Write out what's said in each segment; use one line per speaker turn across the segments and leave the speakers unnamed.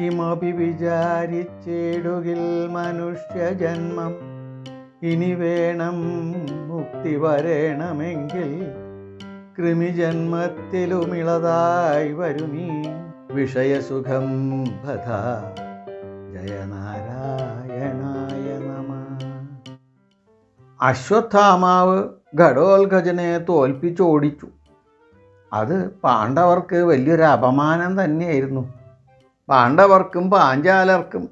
കിമപി വിചാരിച്ചിടുകിൽ മനുഷ്യജന്മം. ഇനി വേണം മുക്തി വരണമെങ്കിൽ കൃമിജന്മത്തിലുമിളതായി വരുമീ. വിഷയസുഖം ഭഥ ജയനാരായണായ നമ. അശ്വത്ഥാമാവ് ഘടോത്ഗജനെ തോൽപ്പിച്ചോടിച്ചു. അത് പാണ്ഡവർക്ക് വലിയൊരു അപമാനം തന്നെയായിരുന്നു. പാണ്ഡവർക്കും പാഞ്ചാലർക്കും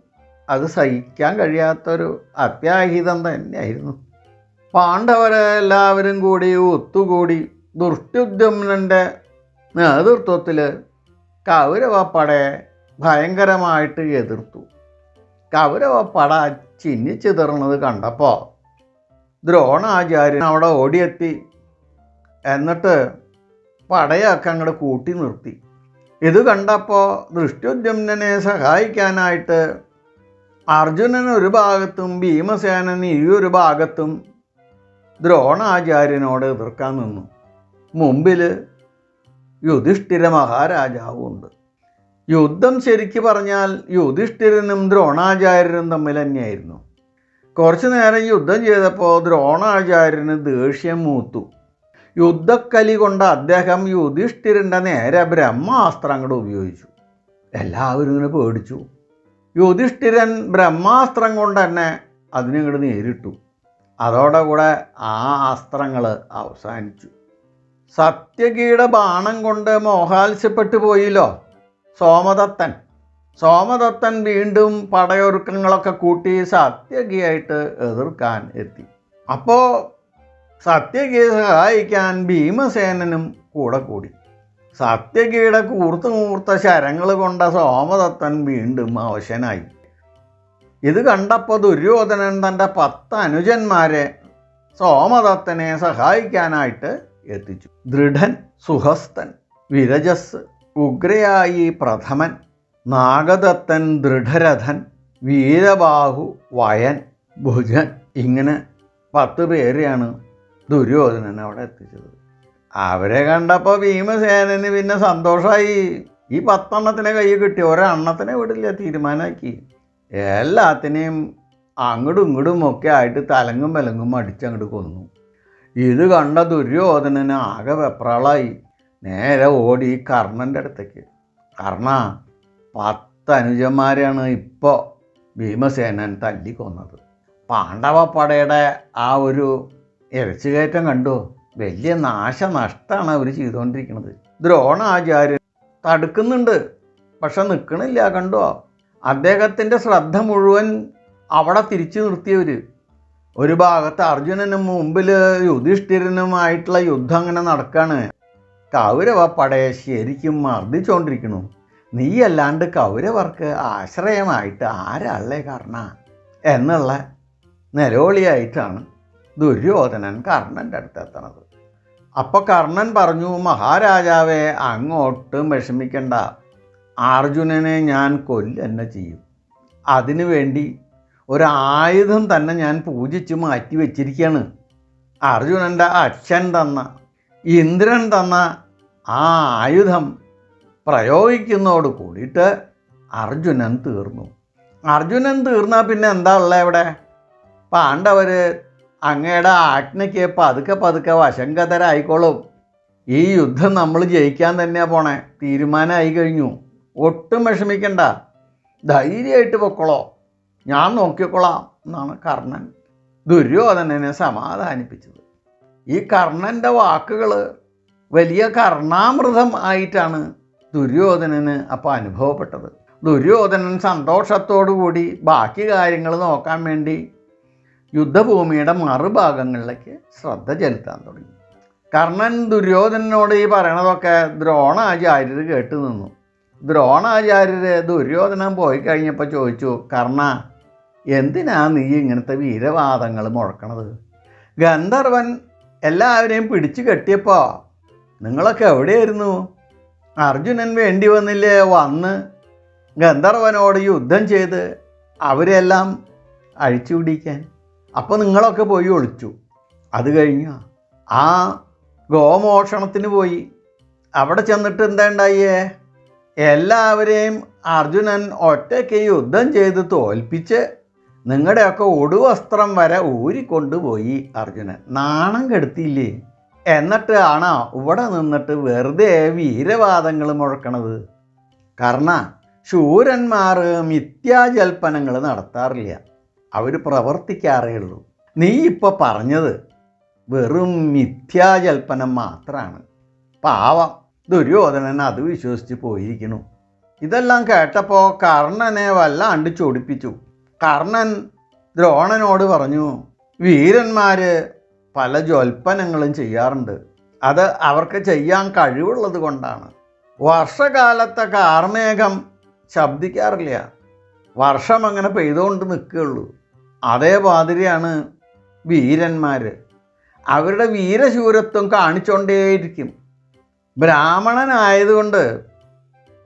അത് സഹിക്കാൻ കഴിയാത്തൊരു അത്യാഹിതം തന്നെയായിരുന്നു. പാണ്ഡവരെല്ലാവരും കൂടി ഒത്തുകൂടി ദുഷ്ടുദ്യുമ്നന്റെ നേതൃത്വത്തിൽ കൗരവപ്പടയെ ഭയങ്കരമായിട്ട് എതിർത്തു. കൗരവപ്പട ചിന്നിച്ചിതറുന്നത് കണ്ടപ്പോൾ ദ്രോണാചാര്യൻ അവിടെ ഓടിയെത്തി. എന്നിട്ട് പടയൊക്കെ അങ്ങോട്ട് കൂട്ടി നിർത്തി. ഇത് കണ്ടപ്പോൾ ദൃഷ്ട്യുദ്യുമ്നെ സഹായിക്കാനായിട്ട് അർജുനൻ ഒരു ഭാഗത്തും ഭീമസേനൻ ഈ ഒരു ഭാഗത്തും ദ്രോണാചാര്യനോട് എതിർക്കാൻ നിന്നു. മുമ്പിൽ യുധിഷ്ഠിര മഹാരാജാവുമുണ്ട് യുദ്ധം ശരിക്കു പറഞ്ഞാൽ യുധിഷ്ഠിരനും ദ്രോണാചാര്യനും തമ്മിൽ തന്നെയായിരുന്നു. കുറച്ചു നേരം യുദ്ധം ചെയ്തപ്പോൾ ദ്രോണാചാര്യന് ദേഷ്യം മൂത്തു. യുദ്ധക്കലി കൊണ്ട് അദ്ദേഹം യുധിഷ്ഠിരന്റെ നേരെ ബ്രഹ്മാസ്ത്രം കൂടെ ഉപയോഗിച്ചു. എല്ലാവരും ഇങ്ങനെ പേടിച്ചു. യുധിഷ്ഠിരൻ ബ്രഹ്മാസ്ത്രം കൊണ്ട് തന്നെ അതിനിങ്ങോട്ട് നേരിട്ടു. അതോടെ കൂടെ ആ അസ്ത്രങ്ങൾ അവസാനിച്ചു. സത്യകീട ബാണം കൊണ്ട് മോഹാത്സ്യപ്പെട്ടു പോയില്ലോ സോമദത്തൻ. സോമദത്തൻ വീണ്ടും പടയൊരുക്കങ്ങളൊക്കെ കൂട്ടി സത്യകിയായിട്ട് എതിർക്കാൻ എത്തി. അപ്പോൾ സത്യകിയെ സഹായിക്കാൻ ഭീമസേനനും കൂടെ കൂടി. സത്യകിയുടെ കൂർത്ത് മൂർത്ത ശരങ്ങൾ കൊണ്ട സോമദത്തൻ വീണ്ടും അവശനായി. ഇത് കണ്ടപ്പോൾ ദുര്യോധനൻ തന്റെ പത്ത് അനുജന്മാരെ സോമദത്തനെ സഹായിക്കാനായിട്ട് എത്തിച്ചു. ദൃഢൻ സുഹസ്തൻ വിരജസ് ഉഗ്രയായി പ്രഥമൻ നാഗദത്തൻ ദൃഢരഥൻ വീരബാഹു വയൻ ഭുജൻ ഇങ്ങനെ പത്ത് പേരെയാണ് ദുര്യോധനൻ അവിടെ എത്തിച്ചത്. അവരെ കണ്ടപ്പോൾ ഭീമസേനന് പിന്നെ സന്തോഷമായി ഈ പത്തെണ്ണത്തിനെ കൈ കിട്ടി. ഒരെണ്ണത്തിനെ വിടില്ല തീരുമാനമാക്കി. എല്ലാത്തിനെയും അങ്ങോട്ടും ഇങ്ങോട്ടും ഒക്കെ ആയിട്ട് തലങ്ങും വിലങ്ങും അടിച്ചങ്ങോട്ട് കൊന്നു. ഇത് കണ്ട ദുര്യോധനന് ആകെ വെപ്രാളായി. നേരെ ഓടി കർണന്റെ അടുത്തേക്ക്. കർണ പത്ത് അനുജന്മാരെയാണ് ഇപ്പോൾ ഭീമസേനൻ തല്ലിക്കൊന്നത്. പാണ്ഡവപ്പടയുടെ ആ ഒരു ഇറച്ചുകയറ്റം കണ്ടോ? വലിയ നാശനഷ്ടമാണ് അവർ ചെയ്തുകൊണ്ടിരിക്കുന്നത്. ദ്രോണാചാര്യൻ തടുക്കുന്നുണ്ട്. പക്ഷെ നിൽക്കണില്ല കണ്ടോ? അദ്ദേഹത്തിന്റെ ശ്രദ്ധ മുഴുവൻ അവിടെ തിരിച്ചു നിർത്തിയവർ ഒരു ഭാഗത്ത് അർജുനനും മുമ്പിൽ യുധിഷ്ഠിരനുമായിട്ടുള്ള യുദ്ധം അങ്ങനെ നടക്കാണ്. കൗരവ പടയെ ശരിക്കും മർദ്ദിച്ചുകൊണ്ടിരിക്കണു നീയല്ലാണ്ട് കൗരവർക്ക് ആശ്രയമായിട്ട് ആരല്ലേ കർണ എന്നുള്ള നിലവിളിയായിട്ടാണ് ദുര്യോധനൻ കർണന്റെ അടുത്ത് എത്തണത് അപ്പോൾ കർണൻ പറഞ്ഞു മഹാരാജാവെ അങ്ങോട്ടും വിഷമിക്കണ്ട. അർജുനനെ ഞാൻ കൊല്ലെന്നെ ചെയ്യും. അതിനു വേണ്ടി ഒരായുധം തന്നെ ഞാൻ പൂജിച്ച് മാറ്റി വെച്ചിരിക്കുകയാണ് അർജുനന്റെ അച്ഛൻ തന്ന ഇന്ദ്രൻ തന്ന ആ ആയുധം പ്രയോഗിക്കുന്നതോട് കൂടിയിട്ട് അർജുനൻ തീർന്നു. അർജുനൻ തീർന്നാൽ പിന്നെ എന്താ ഉള്ളത് ഇവിടെ പാണ്ഡവർ അങ്ങയുടെ ആജ്ഞയ്ക്ക് പതുക്കെ പതുക്കെ വശങ്കതരായിക്കോളും ഈ യുദ്ധം നമ്മൾ ജയിക്കാൻ തന്നെയാണ് പോണേ. തീരുമാനമായി കഴിഞ്ഞു. ഒട്ടും വിഷമിക്കണ്ട. ധൈര്യമായിട്ട് പൊക്കോളോ. ഞാൻ നോക്കിക്കൊള്ളാം എന്നാണ് കർണൻ ദുര്യോധനനെ സമാധാനിപ്പിച്ചത്. ഈ കർണന്റെ വാക്കുകൾ വലിയ കർണാമൃതം ആയിട്ടാണ് ദുര്യോധനന് അപ്പോൾ അനുഭവപ്പെട്ടത്. ദുര്യോധനൻ സന്തോഷത്തോടു കൂടി ബാക്കി കാര്യങ്ങൾ നോക്കാൻ വേണ്ടി യുദ്ധഭൂമിയുടെ മറുഭാഗങ്ങളിലേക്ക് ശ്രദ്ധ ചെലുത്താൻ തുടങ്ങി. കർണൻ ദുര്യോധനോട് ഈ പറയണതൊക്കെ ദ്രോണാചാര്യർ കേട്ട് നിന്നു. ദ്രോണാചാര്യർ ദുര്യോധനൻ പോയി കഴിഞ്ഞപ്പോൾ ചോദിച്ചു കർണ എന്തിനാ നീ ഇങ്ങനത്തെ വീരവാദങ്ങൾ മുഴക്കണത്? ഗന്ധർവൻ എല്ലാവരെയും പിടിച്ചു കെട്ടിയപ്പോൾ നിങ്ങളൊക്കെ എവിടെയായിരുന്നു? അർജുനൻ വേണ്ടി വന്നില്ലേ? വന്ന് ഗന്ധർവനോട് യുദ്ധം ചെയ്ത് അവരെല്ലാം അഴിച്ചുപിടിക്കാൻ. അപ്പോൾ നിങ്ങളൊക്കെ പോയി ഒളിച്ചു. അത് കഴിഞ്ഞു. ആ ഗോമോഷണത്തിന് പോയി. അവിടെ ചെന്നിട്ട് എന്താ ഉണ്ടായേ? എല്ലാവരെയും അർജുനൻ ഒറ്റയ്ക്ക് യുദ്ധം ചെയ്ത് തോൽപ്പിച്ച് നിങ്ങളുടെയൊക്കെ ഒടുവസ്ത്രം വരെ ഊരിക്കൊണ്ടുപോയി അർജുനൻ. നാണം കെടുത്തിയില്ലേ? എന്നിട്ട് ആണോ ഇവിടെ നിന്നിട്ട് വെറുതെ വീരവാദങ്ങൾ മുഴക്കണത്. കാരണം ശൂരന്മാർ മിഥ്യാജൽപ്പനങ്ങൾ നടത്താറില്ല. അവർ പ്രവർത്തിക്കാറേ ഉള്ളൂ നീ ഇപ്പോൾ പറഞ്ഞത് വെറും മിഥ്യാജൽപ്പനം മാത്രമാണ് പാവം ദുര്യോധനൻ അത് വിശ്വസിച്ച് പോയിരിക്കുന്നു. ഇതെല്ലാം കേട്ടപ്പോൾ കർണനെ വല്ലാണ്ട് ചൊടിപ്പിച്ചു. കർണൻ ദ്രോണനോട് പറഞ്ഞു വീരന്മാർ പല ജോൽപ്പനങ്ങളും ചെയ്യാറുണ്ട്. അത് അവർക്ക് ചെയ്യാൻ കഴിവുള്ളത് കൊണ്ടാണ്. വർഷകാലത്തെ കാർമേഘം ശബ്ദിക്കാറില്ല. വർഷം അങ്ങനെ പെയ്തുകൊണ്ട് നിൽക്കുകയുള്ളൂ. അതേമാതിരിയാണ് വീരന്മാർ അവരുടെ വീരശൂരത്വം കാണിച്ചുകൊണ്ടേയിരിക്കും ബ്രാഹ്മണനായതുകൊണ്ട്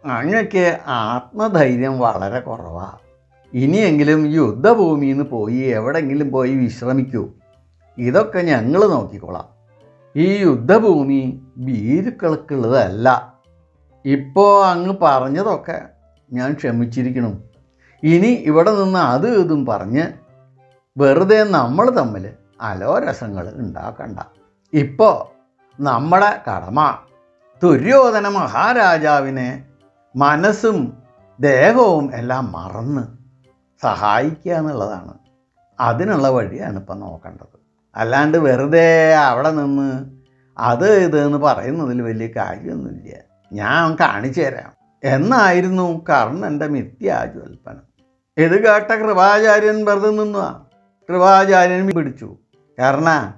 അങ്ങക്ക് ആത്മധൈര്യം വളരെ കുറവാണ് ഇനിയെങ്കിലും യുദ്ധഭൂമിയിൽ നിന്ന് പോയി എവിടെങ്കിലും പോയി വിശ്രമിക്കൂ. ഇതൊക്കെ ഞങ്ങൾ നോക്കിക്കോളാം. ഈ യുദ്ധഭൂമി ഭീരുക്കൾക്കുള്ളതല്ല. ഇപ്പോൾ അങ്ങ് പറഞ്ഞതൊക്കെ ഞാൻ ക്ഷമിച്ചിരിക്കണം ഇനി ഇവിടെ നിന്ന് അത് ഇതും പറഞ്ഞ് വെറുതെ നമ്മൾ തമ്മിൽ അലോരസങ്ങൾ ഉണ്ടാക്കണ്ട. ഇപ്പോൾ നമ്മുടെ കടമ. ദുര്യോധന മഹാരാജാവിനെ മനസ്സും ദേഹവും എല്ലാം മറന്ന് സഹായിക്കുക എന്നുള്ളതാണ്. അതിനുള്ള വഴിയാണ് ഇപ്പം നോക്കേണ്ടത്. അല്ലാണ്ട് വെറുതെ അവിടെ നിന്ന് അത് ഇതെന്ന് പറയുന്നതിൽ വലിയ കാര്യമൊന്നുമില്ല. ഞാൻ കാണിച്ചു തരാം. എന്നായിരുന്നു കർണന്റെ മിഥ്യാജ്വൽപ്പനം ഇത് കേട്ട കൃപാചാര്യൻ വെറുതെ നിന്നുവാ കൃപാചാര്യൻ പിടിച്ചു. കാരണം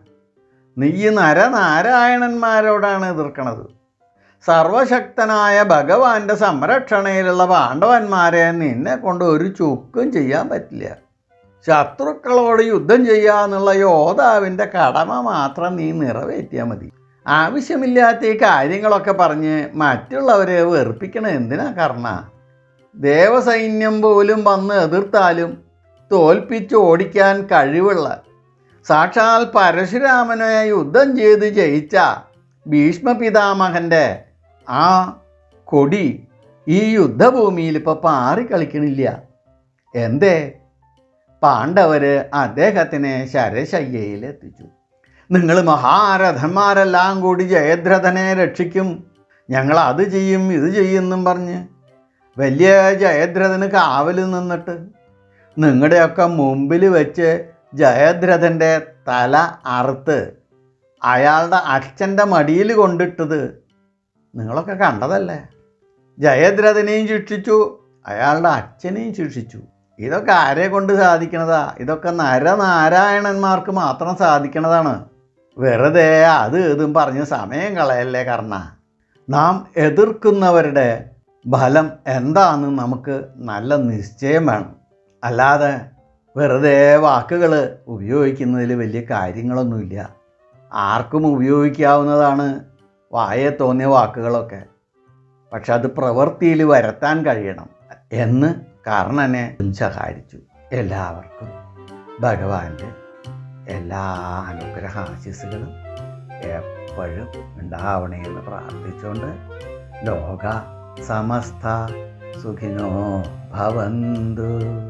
നീ നരനാരായണന്മാരോടാണ് എതിർക്കണത്. സർവശക്തനായ ഭഗവാന്റെ സംരക്ഷണയിലുള്ള പാണ്ഡവന്മാരെ നിന്നെ കൊണ്ട് ഒരു ചുക്കും ചെയ്യാൻ പറ്റില്ല. ശത്രുക്കളോട് യുദ്ധം ചെയ്യാന്നുള്ള യോധാവിന്റെ കടമ മാത്രം നീ നിറവേറ്റിയാൽ മതി. ആവശ്യമില്ലാത്ത ഈ കാര്യങ്ങളൊക്കെ പറഞ്ഞ് മറ്റുള്ളവരെ വെറുപ്പിക്കണ എന്തിനാ കർണ? ദേവസൈന്യം പോലും വന്ന് എതിർത്താലും തോൽപ്പിച്ച് ഓടിക്കാൻ കഴിവുള്ള. സാക്ഷാൽ പരശുരാമനെ യുദ്ധം ചെയ്ത് ജയിച്ച ഭീഷ്മ പിതാമഹന്റെ ആ കൊടി ഈ യുദ്ധഭൂമിയിൽ ഇപ്പോൾ പാറിക്കളിക്കണില്ല എന്തേ? പാണ്ഡവർ അദ്ദേഹത്തിനെ ശരശയ്യയിൽ എത്തിച്ചു. നിങ്ങൾ മഹാരഥന്മാരെല്ലാം കൂടി ജയദ്രഥനെ രക്ഷിക്കും. ഞങ്ങൾ അത് ചെയ്യും ഇത് ചെയ്യുമെന്നും പറഞ്ഞ് വലിയ ജയദ്രഥന് കാവൽ നിന്നിട്ട് നിങ്ങളുടെയൊക്കെ മുമ്പിൽ വെച്ച് ജയദ്രഥന്റെ തല അറുത്ത് അയാളുടെ അച്ഛന്റെ മടിയിൽ കൊണ്ടിട്ടത് നിങ്ങളൊക്കെ കണ്ടതല്ലേ? ജയദ്രഥനെയും ശിക്ഷിച്ചു അയാളുടെ അച്ഛനെയും ശിക്ഷിച്ചു. ഇതൊക്കെ ആരെ കൊണ്ട് സാധിക്കണതാ? ഇതൊക്കെ നരനാരായണന്മാർക്ക് മാത്രം സാധിക്കണതാണ്. വെറുതെ അത് ഇതും പറഞ്ഞ് സമയം കളയല്ലേ കർണ? നാം എതിർക്കുന്നവരുടെ ഫലം എന്താണെന്ന് നമുക്ക് നല്ല നിശ്ചയം വേണം. അല്ലാതെ വെറുതെ വാക്കുകൾ ഉപയോഗിക്കുന്നതിൽ വലിയ കാര്യങ്ങളൊന്നുമില്ല. ആർക്കും ഉപയോഗിക്കാവുന്നതാണ് വായെ തോന്നിയ വാക്കുകളൊക്കെ. പക്ഷെ അത് പ്രവൃത്തിയിൽ വരുത്താൻ കഴിയണം എന്ന് കർണനെ സഹായിച്ചു എല്ലാവർക്കും. ഭഗവാന്റെ എല്ലാ അനുഗ്രഹ ആശിസുകളും എപ്പോഴും ഉണ്ടാവണേ എന്ന് പ്രാർത്ഥിച്ചുകൊണ്ട് ലോക സമസ്ത സുഖിനോ ഭവന്തു.